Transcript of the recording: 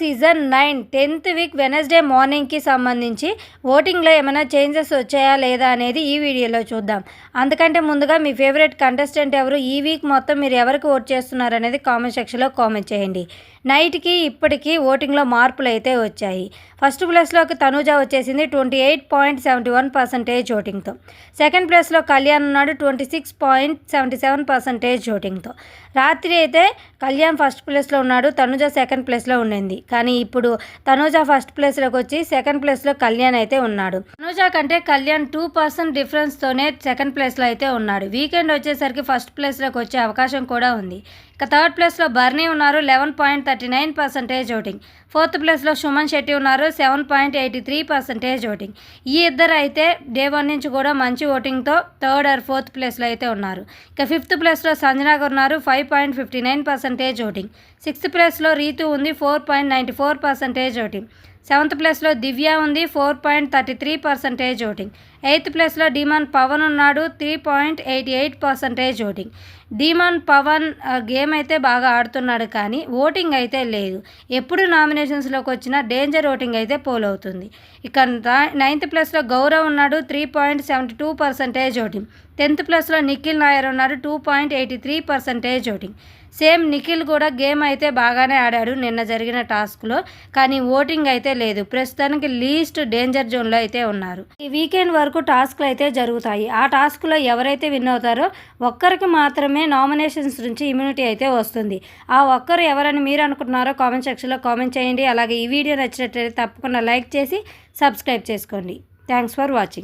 Season nine tenth week Wednesday మార్నింగ్కి సంబంధించి ఓటింగ్లో ఏమైనా చేంజెస్ వచ్చాయా లేదా అనేది ఈ వీడియోలో చూద్దాం. అందుకంటే ముందుగా మీ ఫేవరెట్ కంటెస్టెంట్ ఎవరు? ఈ వీక్ మొత్తం మీరు ఎవరికి ఓట్ చేస్తున్నారు అనేది కామెంట్ సెక్షన్లో కామెంట్ చేయండి. నైట్కి ఇప్పటికీ ఓటింగ్లో మార్పులు అయితే వచ్చాయి. ఫస్ట్ ప్లేస్లోకి తనూజ వచ్చేసింది twenty eight point seventy one percentage ఓటింగ్తో. Second ప్లేస్లో కళ్యాణ్ ఉన్నాడు twenty six point seventy seven percentage ఓటింగ్తో. రాత్రి అయితే కళ్యాణ్ ఫస్ట్ ప్లేస్లో ఉన్నాడు తనుజ సెకండ్ ప్లేస్లో ఉండింది. కానీ ఇప్పుడు తనూజ ఫస్ట్ ప్లేస్లోకి వచ్చి సెకండ్ ప్లేస్లో కళ్యాణ్ అయితే ఉన్నాడు. తనూజ కంటే కళ్యాణ్ టూ పర్సెంట్ డిఫరెన్స్తోనే సెకండ్ ప్లేస్లో అయితే ఉన్నాడు. వీకెండ్ వచ్చేసరికి ఫస్ట్ ప్లేస్లోకి వచ్చే అవకాశం కూడా ఉంది. ఇక థర్డ్ ప్లేస్లో బర్నీ ఉన్నారు eleven point thirty nine percentage voting. Fourth ప్లేస్లో సుమన్ శెట్టి ఉన్నారు seven point eighty three percentage voting. ఈ ఇద్దరు అయితే డే వన్ నుంచి కూడా మంచి ఓటింగ్తో థర్డ్ ఆర్ ఫోర్త్ ప్లేస్లో అయితే ఉన్నారు. ఇక ఫిఫ్త్ ప్లేస్లో సంజనాగర్ ఉన్నారు five point fifty nine percentage voting. Sixth ప్లేస్లో రీతు ఉంది four point ninety four percentage voting seventh ప్లేస్లో దివ్య ఉంది four point thirty three percentage voting. Eighth ప్లేస్లో డిమాన్ పవన్ ఉన్నాడు three point eighty eight percentage voting. Demon Pavan game అయితే బాగా ఆడుతున్నాడు కానీ ఓటింగ్ అయితే లేదు. ఎప్పుడు నామినేషన్స్లోకి వచ్చినా డేంజర్ ఓటింగ్ అయితే పోల్ అవుతుంది. ఇక నైన్త్ ప్లేస్లో గౌరవ్ ఉన్నాడు three point seventy two percentage voting. Tenth ప్లస్లో నిఖిల్ నాయర్ ఉన్నాడు two point eighty three percentage voting. Same Nikhil కూడా గేమ్ అయితే బాగానే ఆడాడు నిన్న జరిగిన టాస్క్లో కానీ ఓటింగ్ అయితే అయితే లేదు. ప్రస్తుతానికి లీస్ట్ డేంజర్ జోన్లో అయితే ఉన్నారు. ఈ వీకెండ్ వరకు టాస్క్లు అయితే జరుగుతాయి. ఆ టాస్క్లో ఎవరైతే విన్ అవుతారో ఒక్కరికి మాత్రమే నామినేషన్స్ నుంచి ఇమ్యూనిటీ అయితే వస్తుంది. ఆ ఒక్కరు ఎవరని మీరు అనుకుంటున్నారో కామెంట్ సెక్షన్లో కామెంట్ చేయండి. అలాగే ఈ వీడియో నచ్చినట్లయితే తప్పకుండా లైక్ చేసి సబ్స్క్రైబ్ చేసుకోండి. Thanks for watching.